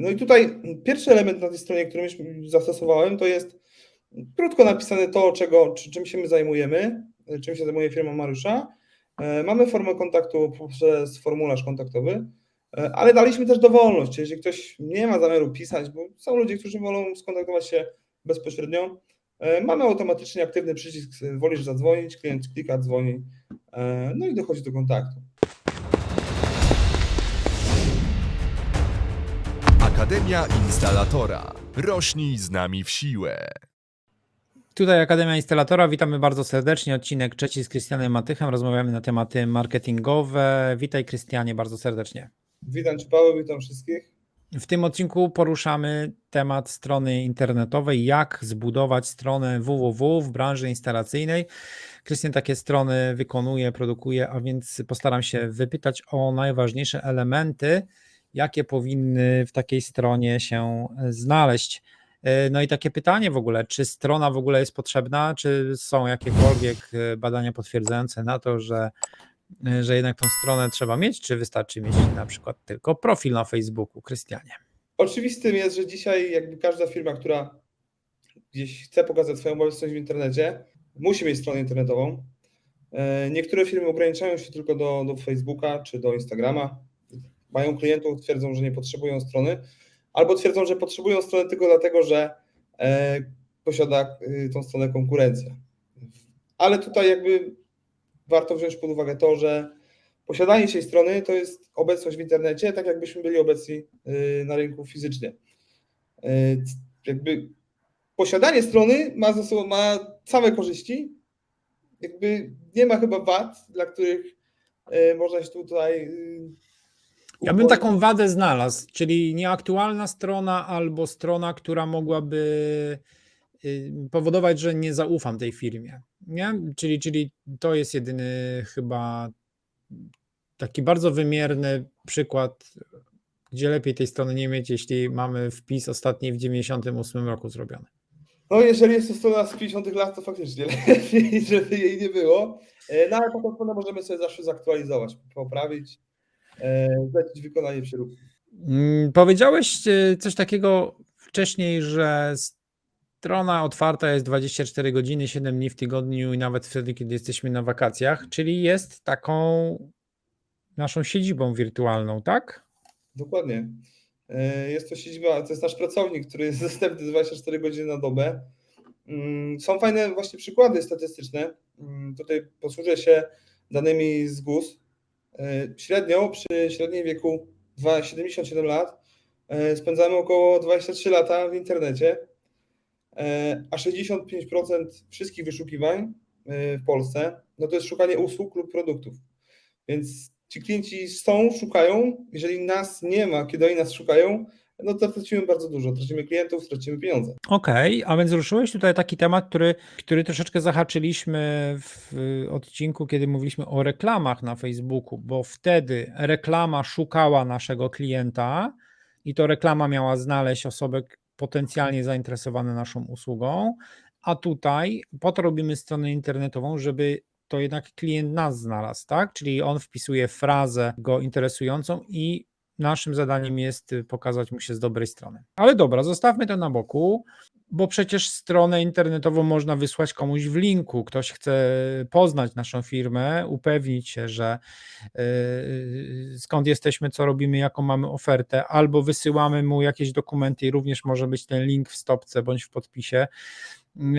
No i tutaj pierwszy element na tej stronie, który zastosowałem, to jest krótko napisane to, czego, czy, czym się my zajmujemy, czym się zajmuje firma Mariusza. E, Mamy formę kontaktu poprzez formularz kontaktowy, e, ale daliśmy też dowolność. Jeżeli ktoś nie ma zamiaru pisać, bo są ludzie, którzy wolą skontaktować się bezpośrednio, e, mamy automatycznie aktywny przycisk wolisz zadzwonić, klient klika, dzwoni, no i dochodzi do kontaktu. Akademia Instalatora. Rośnij z nami w siłę. Tutaj Akademia Instalatora, witamy bardzo serdecznie. Odcinek trzeci z Krystianem Matychem. Rozmawiamy na tematy marketingowe. Witaj Krystianie bardzo serdecznie. Witam Cię Paweł, witam wszystkich. W tym odcinku poruszamy temat strony internetowej, jak zbudować stronę www w branży instalacyjnej. Krystian takie strony wykonuje, produkuje, a więc postaram się wypytać o najważniejsze elementy, jakie powinny w takiej stronie się znaleźć. No i takie pytanie w ogóle, czy strona w ogóle jest potrzebna, czy są jakiekolwiek badania potwierdzające na to, że, że jednak tą stronę trzeba mieć, czy wystarczy mieć na przykład tylko profil na Facebooku, Krystianie? Oczywistym jest, że dzisiaj jakby każda firma, która gdzieś chce pokazać swoją obecność w internecie, musi mieć stronę internetową. E, Niektóre firmy ograniczają się tylko do, do Facebooka czy do Instagrama. Mają klientów, twierdzą, że nie potrzebują strony, albo twierdzą, że potrzebują strony tylko dlatego, że e, posiada e, tą stronę konkurencja. Ale tutaj jakby warto wziąć pod uwagę to, że posiadanie tej strony to jest obecność w internecie, tak jakbyśmy byli obecni e, na rynku fizycznie. E, Jakby posiadanie strony ma ze sobą ma same korzyści. Jakby nie ma chyba wad, dla których można się tutaj. Ja bym taką wadę znalazł, czyli nieaktualna strona albo strona, która mogłaby y, powodować, że nie zaufam tej firmie. Nie? Czyli, czyli to jest jedyny chyba taki bardzo wymierny przykład, gdzie lepiej tej strony nie mieć, jeśli mamy wpis ostatni w 98 roku zrobiony. No, jeżeli jest to strona z 50 lat, to faktycznie lepiej, żeby jej nie było. E, No ale taką stronę możemy sobie zawsze zaktualizować, poprawić, zlecić wykonanie przeróbki. Mm, Powiedziałeś y, coś takiego wcześniej, że strona otwarta jest 24 godziny, 7 dni w tygodniu i nawet wtedy, kiedy jesteśmy na wakacjach, czyli jest taką naszą siedzibą wirtualną, tak? Dokładnie. E, Jest to siedziba, to jest nasz pracownik, który jest dostępny 24 godziny na dobę. Mm, Są fajne właśnie przykłady statystyczne. Mm, Tutaj posłużę się danymi z GUS. E, Średnio przy średnim wieku dwa- 77 lat e, spędzamy około 23 lata w internecie, e, a 65% wszystkich wyszukiwań w Polsce no to jest szukanie usług lub produktów. Więc ci klienci są, szukają. Jeżeli nas nie ma, kiedy oni nas szukają, no to tracimy bardzo dużo. Tracimy klientów, tracimy pieniądze. Okej, a więc ruszyłeś tutaj taki temat, który, który troszeczkę zahaczyliśmy w odcinku, kiedy mówiliśmy o reklamach na Facebooku, bo wtedy reklama szukała naszego klienta i to reklama miała znaleźć osobę potencjalnie zainteresowane naszą usługą, a tutaj po to robimy stronę internetową, żeby to jednak klient nas znalazł, tak? Czyli on wpisuje frazę go interesującą i naszym zadaniem jest y, pokazać mu się z dobrej strony. Ale dobra, zostawmy to na boku, bo przecież stronę internetową można wysłać komuś w linku. Ktoś chce poznać naszą firmę, upewnić się, że yy, skąd jesteśmy, co robimy, jaką mamy ofertę, albo wysyłamy mu jakieś dokumenty i również może być ten link w stopce bądź w podpisie.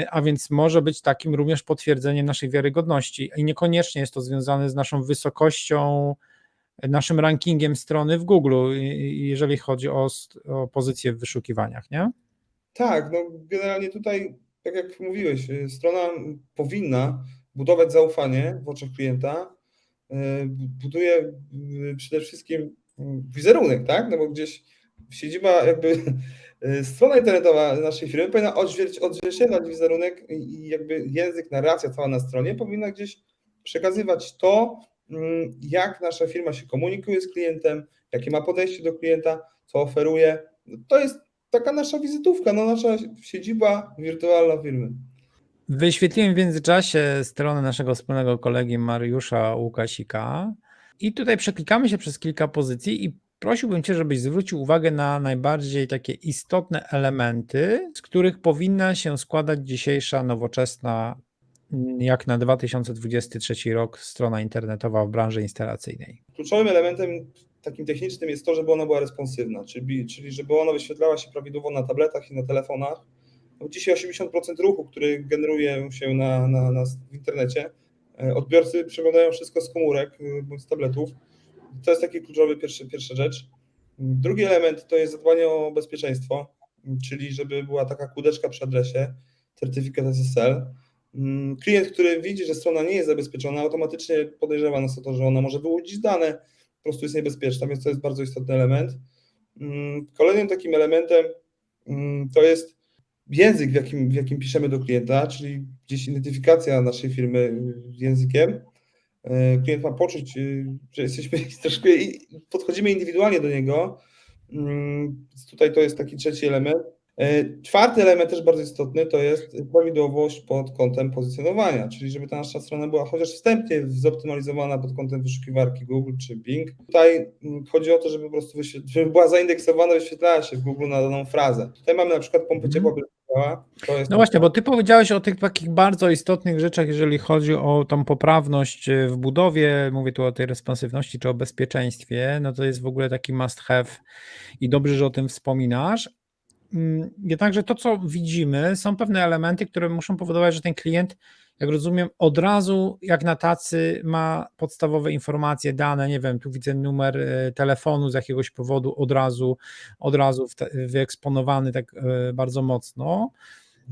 A więc może być takim również potwierdzeniem naszej wiarygodności. I niekoniecznie jest to związane z naszą wysokością naszym rankingiem strony w Google, jeżeli chodzi o, o pozycję w wyszukiwaniach, nie? Tak, no generalnie tutaj, tak jak mówiłeś, y, strona powinna budować zaufanie w oczach klienta. y, Buduje y, przede wszystkim wizerunek, tak? No bo gdzieś siedziba jakby strona internetowa naszej firmy powinna odzwierci- odzwierciedlać wizerunek i jakby język, narracja cała na stronie powinna gdzieś przekazywać to, jak nasza firma się komunikuje z klientem, jakie ma podejście do klienta, co oferuje. To jest taka nasza wizytówka, no nasza siedziba wirtualna firmy. Wyświetliłem w międzyczasie stronę naszego wspólnego kolegi Mariusza Łukasika i tutaj przeklikamy się przez kilka pozycji i prosiłbym Cię, żebyś zwrócił uwagę na najbardziej takie istotne elementy, z których powinna się składać dzisiejsza nowoczesna, mm, jak na 2023 rok, strona internetowa w branży instalacyjnej. Kluczowym elementem takim technicznym jest to, żeby ona była responsywna, czyli, czyli żeby ona wyświetlała się prawidłowo na tabletach i na telefonach. No dzisiaj 80% ruchu, który generuje się na, na, na, w internecie, e, odbiorcy przeglądają wszystko z komórek y, bądź z tabletów. To jest taki kluczowy pierwszy, pierwsza rzecz. Drugi element to jest zadbanie o bezpieczeństwo, czyli żeby była taka kółdeczka przy adresie, certyfikat SSL. Mm, Klient, który widzi, że strona nie jest zabezpieczona, automatycznie podejrzewa nas o to, że ona może wyłudzić dane, po prostu jest niebezpieczna, więc to jest bardzo istotny element. Mm, Kolejnym takim elementem mm, to jest język, w jakim, w jakim piszemy do klienta, czyli gdzieś identyfikacja naszej firmy językiem. E, Klient ma poczuć, y, że jesteśmy troszkę podchodzimy indywidualnie do niego. Tutaj to jest taki trzeci element. E, Czwarty element też bardzo istotny to jest prawidłowość pod kątem pozycjonowania, czyli żeby ta nasza strona była chociaż wstępnie zoptymalizowana pod kątem wyszukiwarki Google czy Bing. Tutaj mm, chodzi o to, żeby po prostu żeby była zaindeksowana, wyświetlała się w Google na daną frazę. Tutaj mamy na przykład pompę Mhm. ciepła, No właśnie, bo ty powiedziałeś o tych takich bardzo istotnych rzeczach, jeżeli chodzi o tą poprawność y, w budowie, mówię tu o tej responsywności czy o bezpieczeństwie, no to jest w ogóle taki must have i dobrze, że o tym wspominasz. Mm, Jednakże to, co widzimy, są pewne elementy, które muszą powodować, że ten klient, jak rozumiem, od razu jak na tacy ma podstawowe informacje, dane, nie wiem, tu widzę numer y, telefonu z jakiegoś powodu od razu, od razu wyeksponowany tak y, bardzo mocno.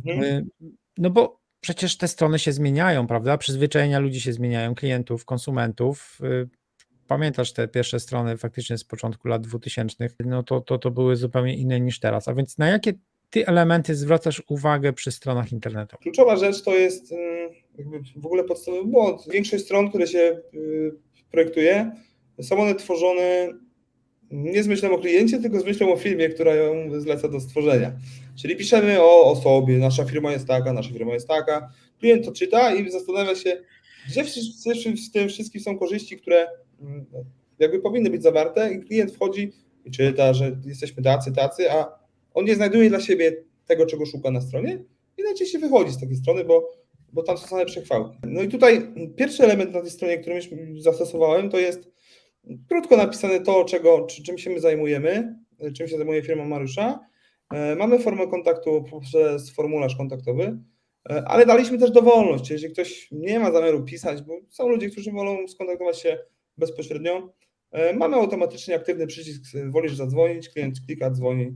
Mhm. Y, No bo przecież te strony się zmieniają, prawda? Przyzwyczajenia ludzi się zmieniają, klientów, konsumentów. Pamiętasz te pierwsze strony faktycznie z początku lat 2000, no to, to, to były zupełnie inne niż teraz. A więc na jakie ty elementy zwracasz uwagę przy stronach internetowych? Kluczowa rzecz to jest mm, w ogóle podstawowy błąd. Większość stron, które się y, projektuje, są one tworzone nie z myślą o kliencie, tylko z myślą o firmie, która ją zleca do stworzenia. Czyli piszemy o osobie, nasza firma jest taka, nasza firma jest taka. Klient to czyta i zastanawia się, gdzie w, tym wszystkim są korzyści, które jakby powinny być zawarte i klient wchodzi i czyta, że jesteśmy tacy, tacy, a on nie znajduje dla siebie tego, czego szuka na stronie i najczęściej wychodzi z takiej strony, bo, bo tam są same przechwały. No i tutaj pierwszy element na tej stronie, który zastosowałem, to jest krótko napisane to, czego, czy, czym się my zajmujemy, czym się zajmuje firma Mariusza. E, Mamy formę kontaktu poprzez formularz kontaktowy, e, ale daliśmy też dowolność. Jeżeli ktoś nie ma zamiaru pisać, bo są ludzie, którzy wolą skontaktować się bezpośrednio, e, mamy automatycznie aktywny przycisk wolisz zadzwonić, klient klika, dzwoni,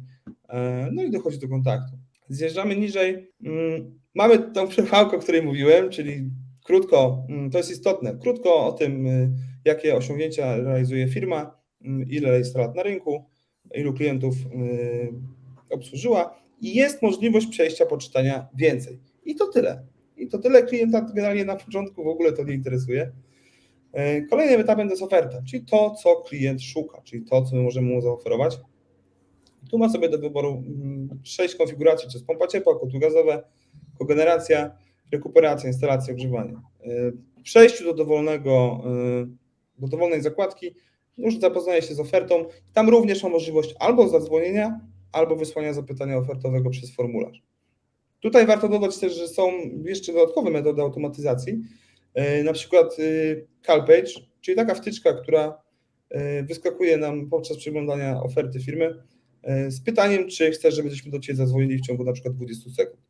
e, no i dochodzi do kontaktu. Zjeżdżamy niżej. mm, Mamy tą przechwałkę, o której mówiłem, czyli krótko, mm, to jest istotne, krótko o tym, y, jakie osiągnięcia realizuje firma, mm, ile jest na rynku, ilu klientów y, obsłużyła i jest możliwość przejścia poczytania więcej. I to tyle. I to tyle klienta generalnie na początku w ogóle to nie interesuje. Y, Kolejnym etapem to jest oferta, czyli to, co klient szuka, czyli to, co my możemy mu zaoferować. Tu ma sobie do wyboru mm, sześć konfiguracji, to jest pompa ciepła, kotły gazowe, kogeneracja, rekuperacja, instalacja, ogrzewanie. W przejściu do dowolnego, y, do dowolnej zakładki już zapoznaje się z ofertą. Tam również ma możliwość albo zadzwonienia, albo wysłania zapytania ofertowego przez formularz. Tutaj warto dodać też, że są jeszcze dodatkowe metody automatyzacji, na przykład y, CalPage, czyli taka wtyczka, która y, wyskakuje nam podczas przeglądania oferty firmy z pytaniem, czy chcesz, żebyśmy do Ciebie zadzwonili w ciągu na przykład 20 sekund.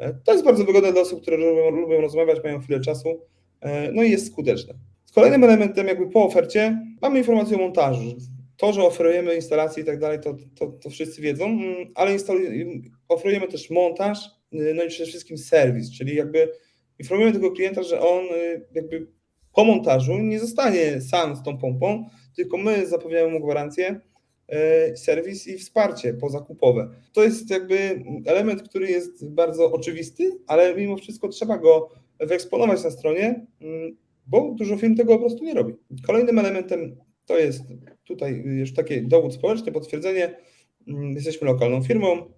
E, To jest bardzo wygodne dla osób, które lubią, lubią rozmawiać, mają chwilę czasu, e, no i jest skuteczne. Kolejnym elementem jakby po ofercie mamy informację o montażu. To, że oferujemy instalacje i tak dalej, to, to, to wszyscy wiedzą, mm, ale oferujemy też montaż, y, no i przede wszystkim serwis, czyli jakby informujemy tego klienta, że on y, jakby po montażu nie zostanie sam z tą pompą, tylko my zapewniamy mu gwarancję, e, serwis i wsparcie pozakupowe. To jest jakby element, który jest bardzo oczywisty, ale mimo wszystko trzeba go wyeksponować na stronie, mm, bo dużo firm tego po prostu nie robi. Kolejnym elementem to jest tutaj już taki dowód społeczny, potwierdzenie, mm, jesteśmy lokalną firmą,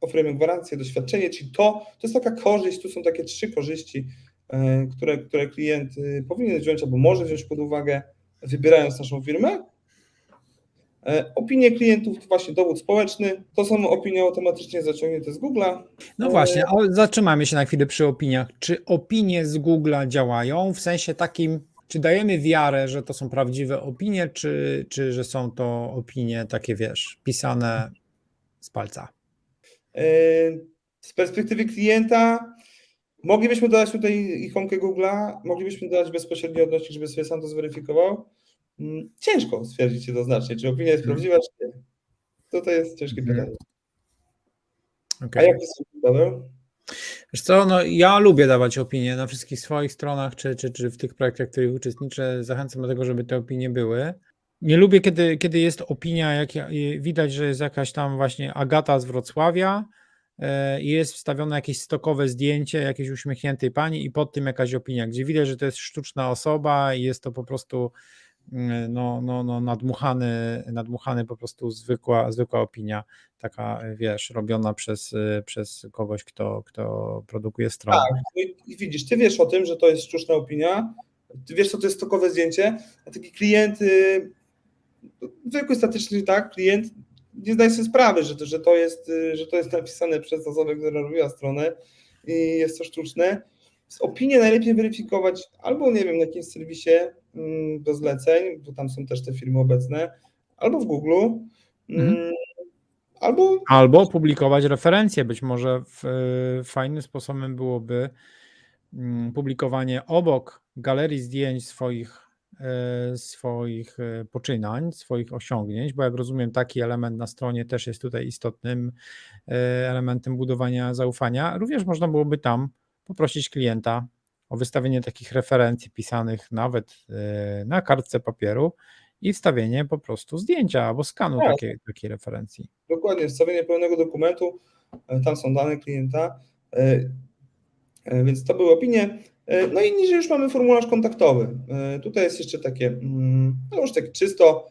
oferujemy gwarancję, doświadczenie, czyli to, to jest taka korzyść, tu są takie trzy korzyści, e, które, które klient y, powinien wziąć albo może wziąć pod uwagę, wybierając naszą firmę. E, Opinie klientów to właśnie dowód społeczny, to są opinie automatycznie zaciągnięte z Google'a. No właśnie, ale zatrzymajmy się na chwilę przy opiniach. Czy opinie z Google'a działają w sensie takim, czy dajemy wiarę, że to są prawdziwe opinie, czy, czy że są to opinie takie, wiesz, pisane z palca? E, Z perspektywy klienta moglibyśmy dodać tutaj ikonkę Google'a, moglibyśmy dodać bezpośredni odnośnik, żeby sobie sam to zweryfikował. Mm, Ciężko stwierdzić jednoznacznie, czy opinia jest Mhm. prawdziwa, czy nie. To to jest ciężkie Mhm. pytanie. A Okej. jak jest Paweł? Wiesz co, no ja lubię dawać opinie na wszystkich swoich stronach, czy, czy, czy w tych projektach, w których uczestniczę. Zachęcam do tego, żeby te opinie były. Nie lubię, kiedy, kiedy jest opinia, jak widać, że jest jakaś tam właśnie Agata z Wrocławia e, i jest wstawione jakieś stokowe zdjęcie jakiejś uśmiechniętej pani i pod tym jakaś opinia, gdzie widać, że to jest sztuczna osoba i jest to po prostu mm, no, no, no nadmuchany, nadmuchany po prostu zwykła, zwykła opinia, taka wiesz, robiona przez, y, przez kogoś, kto, kto produkuje stronę. Tak, no widzisz, ty wiesz o tym, że to jest sztuczna opinia, ty wiesz, co to jest stokowe zdjęcie, a taki klient, zwykły statyczny tak, klient nie zdaje sobie sprawy, że to, że to, jest, y, że to jest napisane przez osobę, która robiła stronę i jest to sztuczne. Z opinię najlepiej weryfikować albo, nie wiem, na jakimś serwisie mm, do zleceń, bo tam są też te firmy obecne, albo w Google, mm, Mhm. albo Albo publikować referencje. Być może w, y, fajnym sposobem byłoby mm, publikowanie obok galerii zdjęć swoich, swoich e, poczynań, swoich osiągnięć, bo jak rozumiem, taki element na stronie też jest tutaj istotnym e, elementem budowania zaufania. Również można byłoby tam poprosić klienta o wystawienie takich referencji pisanych nawet e, na kartce papieru i wstawienie po prostu zdjęcia albo skanu Tak. takiej, takiej referencji. Dokładnie, wstawienie pełnego dokumentu, e, tam są dane klienta, e, e, więc to były opinie. E, No i niżej już mamy formularz kontaktowy. E, Tutaj jest jeszcze takie, mm, no już tak czysto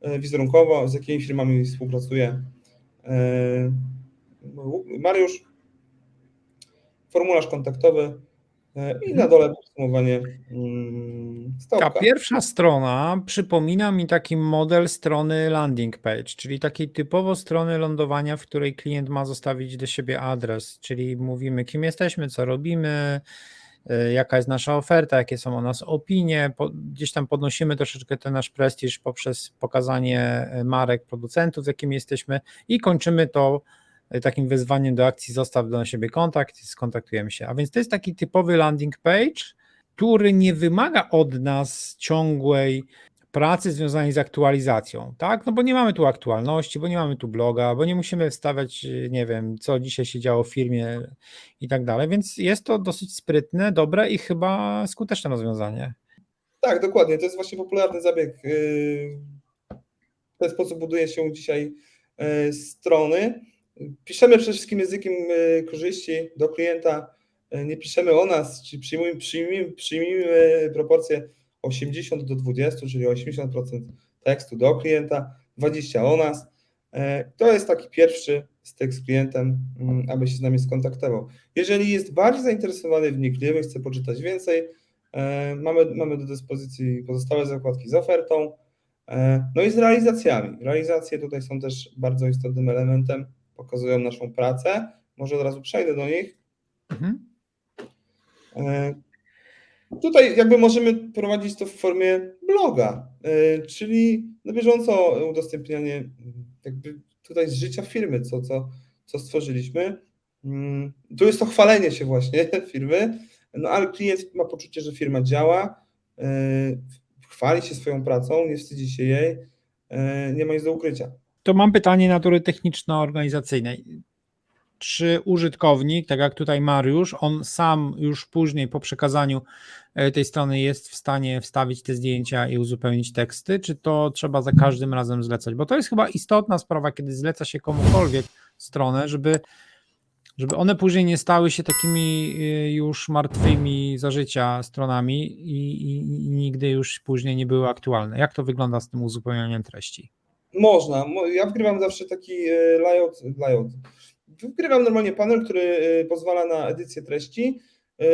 e, wizerunkowo, z jakimi firmami współpracuję. Mariusz, formularz kontaktowy i na dole podsumowanie mm, Ta stołka. pierwsza strona przypomina mi taki model strony landing page, czyli takiej typowo strony lądowania, w której klient ma zostawić do siebie adres, czyli mówimy, kim jesteśmy, co robimy, jaka jest nasza oferta, jakie są o nas opinie. Gdzieś tam podnosimy troszeczkę ten nasz prestiż poprzez pokazanie y, marek producentów, z jakimi jesteśmy i kończymy to y, takim wezwaniem do akcji zostaw do siebie kontakt i skontaktujemy się. A więc to jest taki typowy landing page, który nie wymaga od nas ciągłej pracy związanej z aktualizacją, tak? No bo nie mamy tu aktualności, bo nie mamy tu bloga, bo nie musimy wstawiać, nie wiem, co dzisiaj się działo w firmie i tak dalej, więc jest to dosyć sprytne, dobre i chyba skuteczne rozwiązanie. Tak, dokładnie. To jest właśnie popularny zabieg. yy, W ten sposób buduje się dzisiaj yy, strony. Piszemy przede wszystkim językiem korzyści do klienta. Nie piszemy o nas, czyli przyjmujemy, przyjmijmy, przyjmijmy proporcję 80 do 20, czyli 80% tekstu do klienta, 20 o nas. Yy, To jest taki pierwszy styk z klientem, yy, aby się z nami skontaktował. Jeżeli jest bardziej zainteresowany, wnikliwy, chce poczytać więcej, E, Mamy, mamy do dyspozycji pozostałe zakładki z ofertą, e, no i z realizacjami. Realizacje tutaj są też bardzo istotnym elementem, pokazują naszą pracę. Może od razu przejdę do nich. Mhm. Tutaj jakby możemy prowadzić to w formie bloga, e, czyli na bieżąco udostępnianie mm, jakby tutaj z życia firmy, co, co, co stworzyliśmy. Mm, Tu jest to chwalenie się właśnie firmy, no ale klient ma poczucie, że firma działa, e, chwali się swoją pracą, nie wstydzi się jej, nie ma nic do ukrycia. To mam pytanie natury techniczno-organizacyjnej. Czy użytkownik, tak jak tutaj Mariusz, on sam już później po przekazaniu e, tej strony jest w stanie wstawić te zdjęcia i uzupełnić teksty, czy to trzeba za każdym razem zlecać? Bo to jest chyba istotna sprawa, kiedy zleca się komukolwiek stronę, żeby, żeby one później nie stały się takimi e, już martwymi za życia stronami i, i, i nigdy już później nie były aktualne. Jak to wygląda z tym uzupełnianiem treści? Można. Mo- Ja wgrywam zawsze taki e, layout, layout. Wgrywam normalnie panel, który e, pozwala na edycję treści. E,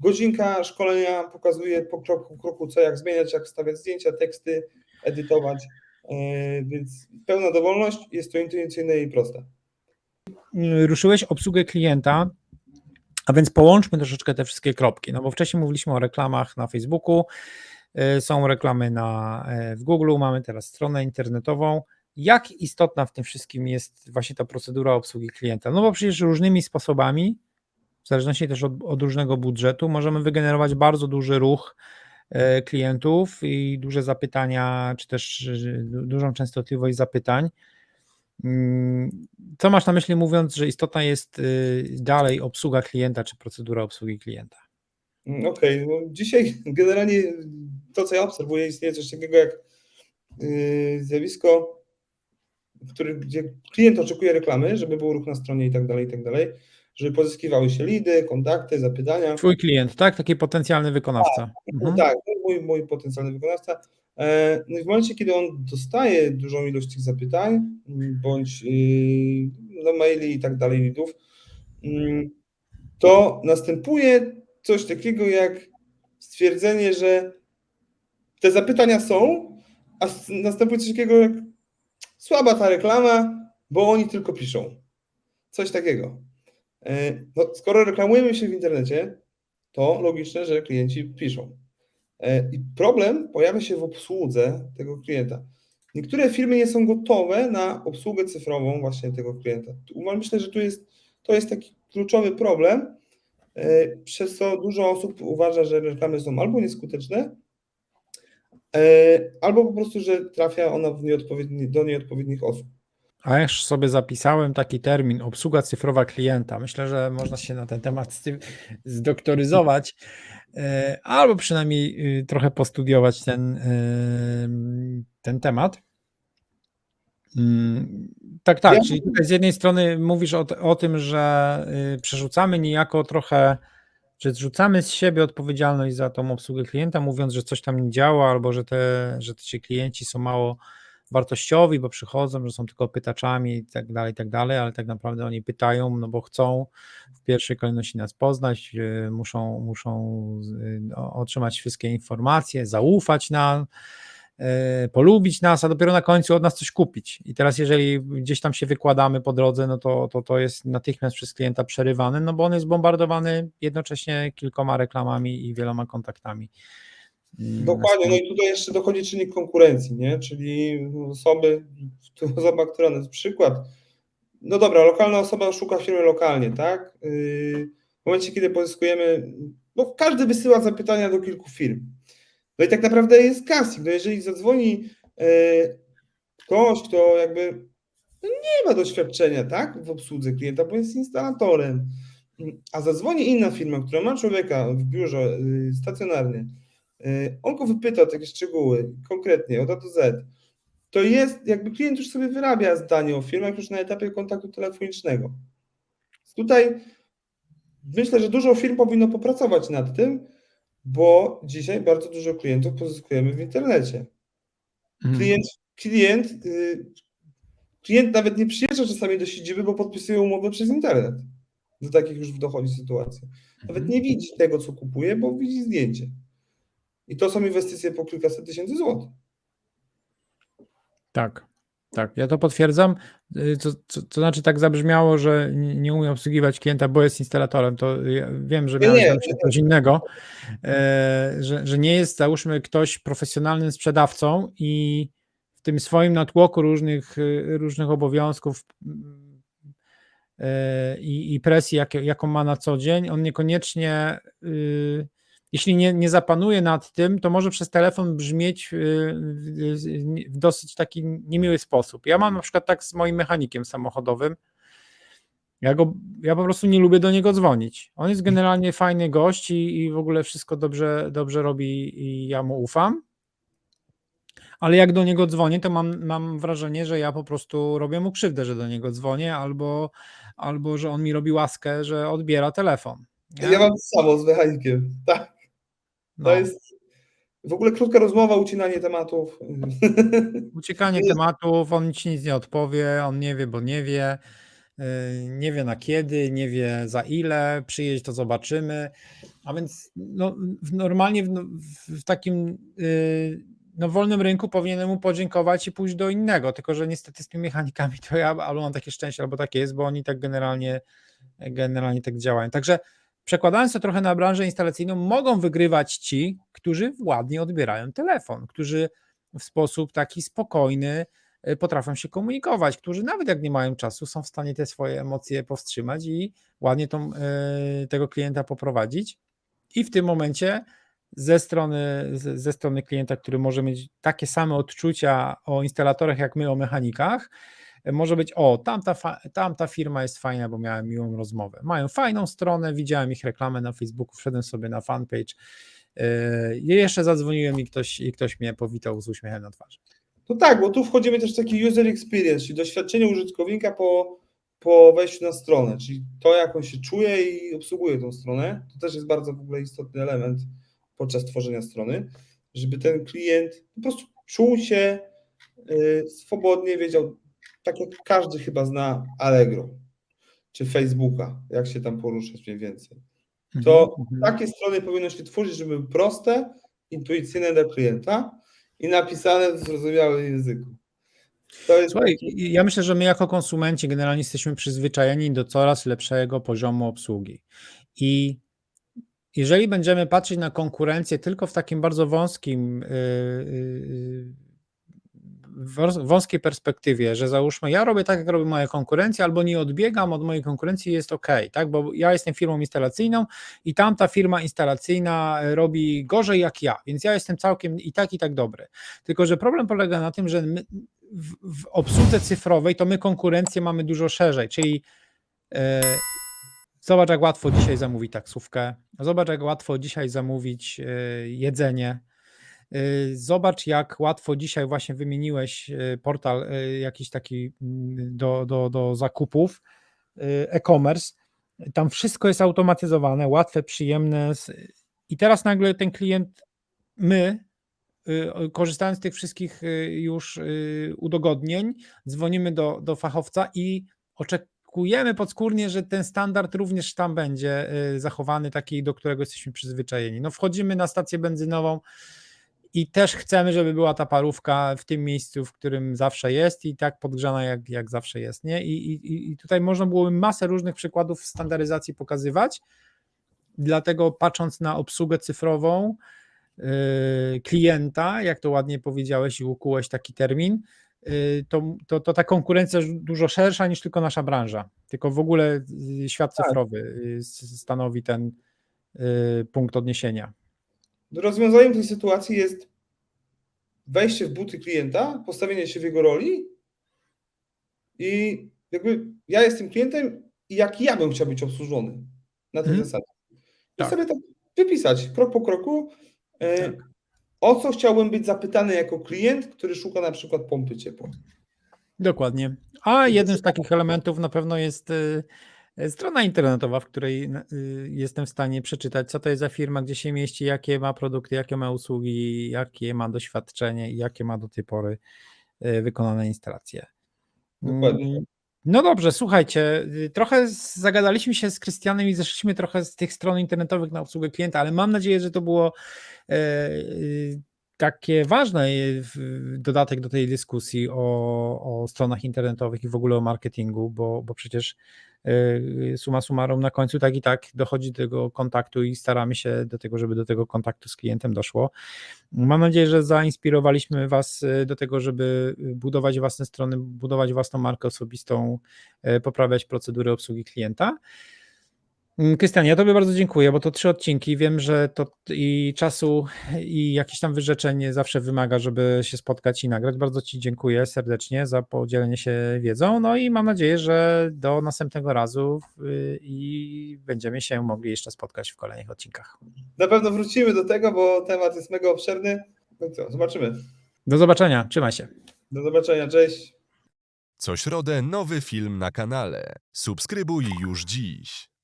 Godzinka szkolenia pokazuje po kroku, kroku co jak zmieniać, jak wstawiać zdjęcia, teksty, edytować. e, więc pełna dowolność, jest to intuicyjne i proste. y, ruszyłeś obsługę klienta, a więc połączmy troszeczkę te wszystkie kropki, no bo wcześniej mówiliśmy o reklamach na Facebooku, y, są reklamy na, e, w Google, mamy teraz stronę internetową. Jak istotna w tym wszystkim jest właśnie ta procedura obsługi klienta? No bo przecież różnymi sposobami, w zależności też od, od różnego budżetu, możemy wygenerować bardzo duży ruch e, klientów i duże zapytania, czy też y, du- dużą częstotliwość zapytań. Mm, Co masz na myśli mówiąc, że istotna jest y, dalej obsługa klienta czy procedura obsługi klienta? Mm, Okej, no dzisiaj generalnie to, co ja obserwuję, istnieje coś takiego jak yy, zjawisko, w którym, gdzie klient oczekuje reklamy, żeby był ruch na stronie i tak dalej, i tak dalej, żeby pozyskiwały się lidy, kontakty, zapytania. Twój klient, tak? Taki potencjalny wykonawca. Mhm. Tak, to mój, mój potencjalny wykonawca. E, No i w momencie, kiedy on dostaje dużą ilość tych zapytań, m, bądź yy, no, maili i tak dalej, lidów, mm, to następuje coś takiego jak stwierdzenie, że te zapytania są, a następuje coś takiego jak słaba ta reklama, bo oni tylko piszą. Coś takiego. E, No, skoro reklamujemy się w internecie, to logiczne, że klienci piszą. E, I problem pojawia się w obsłudze tego klienta. Niektóre firmy nie są gotowe na obsługę cyfrową właśnie tego klienta. Myślę, że tu jest, to jest taki kluczowy problem, e, przez co dużo osób uważa, że reklamy są albo nieskuteczne, albo po prostu, że trafia ona w nieodpowiedni, do nieodpowiednich osób. A już sobie zapisałem taki termin, obsługa cyfrowa klienta. Myślę, że można się na ten temat zdoktoryzować, e, albo przynajmniej y, trochę postudiować ten, y, ten temat. Mm, Tak, tak, czyli tutaj z jednej strony mówisz o, o tym, że y, przerzucamy niejako trochę, czy zrzucamy z siebie odpowiedzialność za tą obsługę klienta, mówiąc, że coś tam nie działa, albo że, te, że ci klienci są mało wartościowi, bo przychodzą, że są tylko pytaczami i tak dalej, i tak dalej, ale tak naprawdę oni pytają, no bo chcą w pierwszej kolejności nas poznać, y, muszą, muszą y, otrzymać wszystkie informacje, zaufać nam, polubić nas, a dopiero na końcu od nas coś kupić. I teraz jeżeli gdzieś tam się wykładamy po drodze, no to, to, to jest natychmiast przez klienta przerywane, no bo on jest bombardowany jednocześnie kilkoma reklamami i wieloma kontaktami. Mm, Dokładnie, no i tutaj jeszcze dochodzi czynnik konkurencji, nie? Czyli osoby, osoba, która na przykład, no dobra, lokalna osoba szuka firmy lokalnie, tak? Yy, W momencie, kiedy pozyskujemy, no każdy wysyła zapytania do kilku firm. No i tak naprawdę jest casting, no jeżeli zadzwoni yy, ktoś, kto jakby no nie ma doświadczenia, tak? W obsłudze klienta, bo jest instalatorem, a zadzwoni inna firma, która ma człowieka w biurze yy, stacjonarnie, On go wypyta o takie szczegóły, konkretnie, od A do Z. To jest, jakby klient już sobie wyrabia zdanie o firmach już na etapie kontaktu telefonicznego. Tutaj myślę, że dużo firm powinno popracować nad tym, bo dzisiaj bardzo dużo klientów pozyskujemy w internecie. Mhm. Klient, klient, yy, klient nawet nie przyjeżdża czasami do siedziby, bo podpisuje umowę przez internet. Do takich już dochodzi sytuacji. Nawet nie widzi tego, co kupuje, bo widzi zdjęcie. I to są inwestycje po kilkaset tysięcy złotych. Tak, tak, ja to potwierdzam. Y, To, to, to znaczy tak zabrzmiało, że nie nie umie obsługiwać klienta, bo jest instalatorem. To ja wiem, że miałeś na coś innego, e, że, że nie jest załóżmy ktoś profesjonalnym sprzedawcą i w tym swoim natłoku różnych, y, różnych obowiązków e, i, i presji, jakie, jaką ma na co dzień, on niekoniecznie y, jeśli nie, nie zapanuje nad tym, to może przez telefon brzmieć y, w- dosyć taki niemiły sposób. Ja mam na przykład tak z moim mechanikiem samochodowym. Ja, go, ja po prostu nie lubię do niego dzwonić. On jest generalnie fajny gość i, i w ogóle wszystko dobrze, dobrze robi i ja mu ufam. Ale jak do niego dzwonię, to mam, mam wrażenie, że ja po prostu robię mu krzywdę, że do niego dzwonię, albo, albo że on mi robi łaskę, że odbiera telefon. nie? Ja mam to samo z mechanikiem. Tak, to No. jest w ogóle krótka rozmowa, ucinanie tematów. Uciekanie tematów, on ci nic nie odpowie, on nie wie, bo nie wie, yy, nie wie na kiedy, nie wie za ile, przyjeść to zobaczymy. A więc no, normalnie w, w, w takim yy, no wolnym rynku powinienem mu podziękować i pójść do innego, tylko że niestety z tymi mechanikami to ja albo mam takie szczęście, albo takie jest, bo oni tak generalnie, generalnie tak działają. Także przekładając to trochę na branżę instalacyjną, mogą wygrywać ci, którzy ładnie odbierają telefon, którzy w sposób taki spokojny y, potrafią się komunikować, którzy nawet jak nie mają czasu, są w stanie te swoje emocje powstrzymać i ładnie tą, y, tego klienta poprowadzić. I w tym momencie ze strony, ze strony klienta, który może mieć takie same odczucia o instalatorach jak my o mechanikach, może być, o, tamta, tamta firma jest fajna, bo miałem miłą rozmowę. Mają fajną stronę, widziałem ich reklamę na Facebooku, wszedłem sobie na fanpage. Yy, jeszcze zadzwoniłem i ktoś, i ktoś mnie powitał z uśmiechem na twarzy. No tak, bo tu wchodzimy też w taki user experience, czyli doświadczenie użytkownika po, po wejściu na stronę, czyli to, jak on się czuje i obsługuje tą stronę. To też jest bardzo w ogóle istotny element podczas tworzenia strony, żeby ten klient po prostu czuł się y, swobodnie, wiedział, tak jak każdy chyba zna Allegro czy Facebooka, jak się tam poruszać mniej więcej. To Mhm. takie strony powinno się tworzyć, żeby były proste, intuicyjne dla klienta i napisane w zrozumiałym języku. To jest Słuchaj, taki- ja myślę, że my jako konsumenci generalnie jesteśmy przyzwyczajeni do coraz lepszego poziomu obsługi. I jeżeli będziemy patrzeć na konkurencję tylko w takim bardzo wąskim, yy, yy, wąskiej perspektywie, że załóżmy, ja robię tak, jak robi moja konkurencja, albo nie odbiegam od mojej konkurencji, jest ok, tak? Bo ja jestem firmą instalacyjną i tamta firma instalacyjna robi gorzej jak ja, więc ja jestem całkiem i tak, i tak dobry. Tylko, że problem polega na tym, że w, w obsłudze cyfrowej to my konkurencję mamy dużo szerzej, czyli e, zobacz, jak łatwo dzisiaj zamówić taksówkę, zobacz, jak łatwo dzisiaj zamówić e, jedzenie, e, zobacz, jak łatwo dzisiaj właśnie wymieniłeś e, portal e, jakiś taki mm, do, do, do zakupów, e-commerce, tam wszystko jest automatyzowane, łatwe, przyjemne i teraz nagle ten klient, my, y, korzystając z tych wszystkich y, już y, udogodnień, dzwonimy do, do fachowca i oczekujemy podskórnie, że ten standard również tam będzie y, zachowany, taki, do którego jesteśmy przyzwyczajeni. No wchodzimy na stację benzynową i też chcemy, żeby była ta parówka w tym miejscu, w którym zawsze jest i tak podgrzana, jak, jak zawsze jest. Nie? I, i, I tutaj można byłoby masę różnych przykładów standaryzacji pokazywać. Dlatego patrząc na obsługę cyfrową, yy, klienta, jak to ładnie powiedziałeś i ukułeś taki termin, yy, to, to, to ta konkurencja jest dużo szersza niż tylko nasza branża. Tylko w ogóle yy, świat Tak. cyfrowy yy, stanowi ten yy, punkt odniesienia. Rozwiązaniem tej sytuacji jest wejście w buty klienta, postawienie się w jego roli i jakby ja jestem klientem i jak ja bym chciał być obsłużony na tej Mhm. zasadzie. I Tak. sobie tak wypisać krok po kroku, e, Tak. o co chciałbym być zapytany jako klient, który szuka na przykład pompy ciepła. Dokładnie. A jednym z takich elementów na pewno jest y, strona internetowa, w której y, jestem w stanie przeczytać, co to jest za firma, gdzie się mieści, jakie ma produkty, jakie ma usługi, jakie ma doświadczenie i jakie ma do tej pory y, wykonane instalacje. Dokładnie. Mm, No dobrze, słuchajcie, y, trochę zagadaliśmy się z Krystianem i zeszliśmy trochę z tych stron internetowych na obsługę klienta, ale mam nadzieję, że to było e, y, takie ważne w- dodatek do tej dyskusji o, o stronach internetowych i w ogóle o marketingu, bo, bo przecież suma summarum na końcu tak i tak dochodzi do tego kontaktu i staramy się do tego, żeby do tego kontaktu z klientem doszło. Mam nadzieję, że zainspirowaliśmy Was y, do tego, żeby budować własne strony, budować własną markę osobistą, y, poprawiać procedury obsługi klienta. Mm, Krystian, ja Tobie bardzo dziękuję, bo to trzy odcinki. Wiem, że to i czasu, i jakichś tam wyrzeczeń zawsze wymaga, żeby się spotkać i nagrać. Bardzo Ci dziękuję serdecznie za podzielenie się wiedzą. No i mam nadzieję, że do następnego razu y, i będziemy się mogli jeszcze spotkać w kolejnych odcinkach. Na pewno wrócimy do tego, bo temat jest mega obszerny. No i co, zobaczymy. Do zobaczenia, trzymaj się. Do zobaczenia, cześć. Co środę nowy film na kanale. Subskrybuj już dziś.